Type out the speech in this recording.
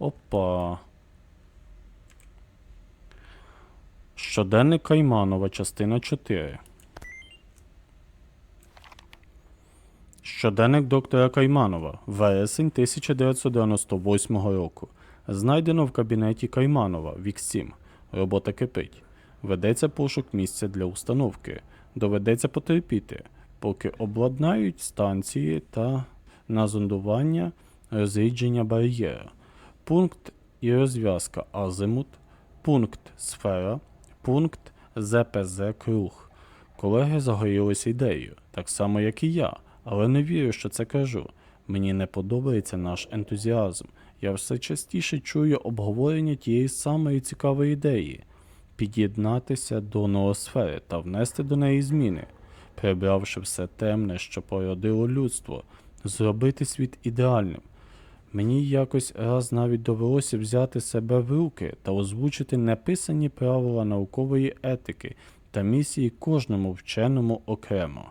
Опа. Щоденник Кайманова, частина 4. Щоденник доктора Кайманова, вересень 1998 року. Знайдено в кабінеті Кайманова, вік 7. Робота кипить. Ведеться пошук місця для установки. Доведеться потерпіти, поки обладнають станції та на зондування розрідження бар'єра. Пункт і розв'язка Азимут, пункт Сфера, пункт ЗПЗ Круг. Колеги загорілися ідеєю, так само як і я, але не вірю, що це кажу. Мені не подобається наш ентузіазм. Я все частіше чую обговорення тієї самої цікавої ідеї під'єднатися до ноосфери та внести до неї зміни, прибравши все темне, що породило людство, зробити світ ідеальним. Мені якось раз навіть довелося взяти себе в руки та озвучити неписані правила наукової етики та місії кожному вченому окремо.